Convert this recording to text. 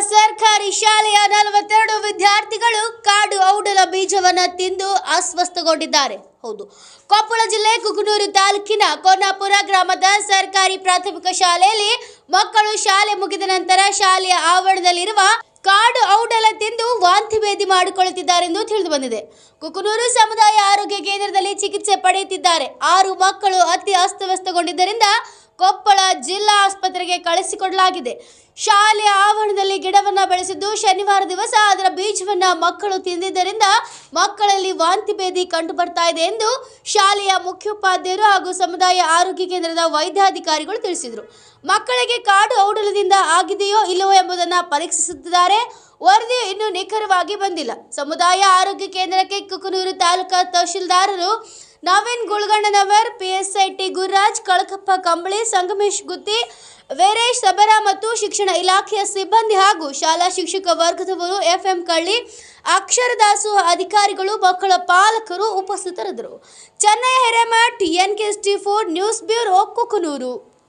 ಸರ್ಕಾರಿ ಶಾಲೆಯ ನಲವತ್ತೆರಡು ವಿದ್ಯಾರ್ಥಿಗಳು ಕಾಡು ಔಡಲ ಬೀಜವನ್ನ ತಿಂದು ಅಸ್ವಸ್ಥಗೊಂಡಿದ್ದಾರೆ. ಹೌದು. ಕೊಪ್ಪಳ ಜಿಲ್ಲೆ ಕುಗನೂರು ತಾಲೂಕಿನ ಕೋನಾಪುರ ಗ್ರಾಮದ ಸರ್ಕಾರಿ ಪ್ರಾಥಮಿಕ ಶಾಲೆಯಲ್ಲಿ ಮಕ್ಕಳು ಶಾಲೆ ಮುಗಿದ ನಂತರ ಶಾಲೆಯ ಆವರಣದಲ್ಲಿರುವ ಕಾಡು ಔಡಲ ತಿಂದು ವಾಂತಿ ಭೇದಿ ಮಾಡಿಕೊಳ್ಳುತ್ತಿದ್ದಾರೆಂದು ತಿಳಿದು ಬಂದಿದೆ. ಕುಕನೂರು ಸಮುದಾಯ ಆರೋಗ್ಯ ಕೇಂದ್ರದಲ್ಲಿ ಚಿಕಿತ್ಸೆ ಪಡೆಯುತ್ತಿದ್ದಾರೆ. ಆರು ಮಕ್ಕಳು ಅತಿ ಅಸ್ತವ್ಯಸ್ತಗೊಂಡಿದ್ದರಿಂದ ಕೊಪ್ಪಳ ಜಿಲ್ಲಾ ಆಸ್ಪತ್ರೆಗೆ ಕಳಿಸಿಕೊಡಲಾಗಿದೆ. ಶಾಲೆಯ ಆವರಣದಲ್ಲಿ ಗಿಡವನ್ನು ಬೆಳೆಸಿದ್ದು ಶನಿವಾರ ದಿವಸ, ಅದರ ಬೀಜವನ್ನ ಮಕ್ಕಳು ತಿಂದಿದ್ದರಿಂದ ಮಕ್ಕಳಲ್ಲಿ ವಾಂತಿ ಭೇದಿ ಕಂಡು ಬರ್ತಾ ಇದೆ ಎಂದು ಶಾಲೆಯ ಮುಖ್ಯೋಪಾಧ್ಯಾಯರು ಹಾಗೂ ಸಮುದಾಯ ಆರೋಗ್ಯ ಕೇಂದ್ರದ ವೈದ್ಯಾಧಿಕಾರಿಗಳು ತಿಳಿಸಿದರು. ಮಕ್ಕಳಿಗೆ ಕಾಡು ಔಡಲದಿಂದ ಆಗಿದೆಯೋ ಇಲ್ಲವೋ ಎಂಬುದನ್ನು ಪರೀಕ್ಷಿಸುತ್ತಿದ್ದಾರೆ. ವರದಿ ಇನ್ನೂ ನಿಖರವಾಗಿ ಬಂದಿಲ್ಲ. ಸಮುದಾಯ ಆರೋಗ್ಯ ಕೇಂದ್ರಕ್ಕೆ ಕುಕನೂರು ತಾಲೂಕಾ ತಹಶೀಲ್ದಾರರು ನವೀನ್ ಗುಳ್ಗಣ್ಣನವರ್ ಪಿಎಸ್ಐ ಟಿ ಗುರುರಾಜ್, ಕಳಕಪ್ಪ ಕಂಬಳಿ, ಸಂಗಮೇಶ್ ಗುತ್ತಿ, ವೀರೇಶ್ ಸಬರ ಮತ್ತು ಶಿಕ್ಷಣ ಇಲಾಖೆಯ ಸಿಬ್ಬಂದಿ ಹಾಗೂ ಶಾಲಾ ಶಿಕ್ಷಕ ವರ್ಗದವರು ಎಫ್ಎಂ ಕಳ್ಳಿ, ಅಕ್ಷರದಾಸು ಅಧಿಕಾರಿಗಳು, ಮಕ್ಕಳ ಪಾಲಕರು ಉಪಸ್ಥಿತರಿದ್ದರು. Chennai Hiremath N K four news bureau Kukanur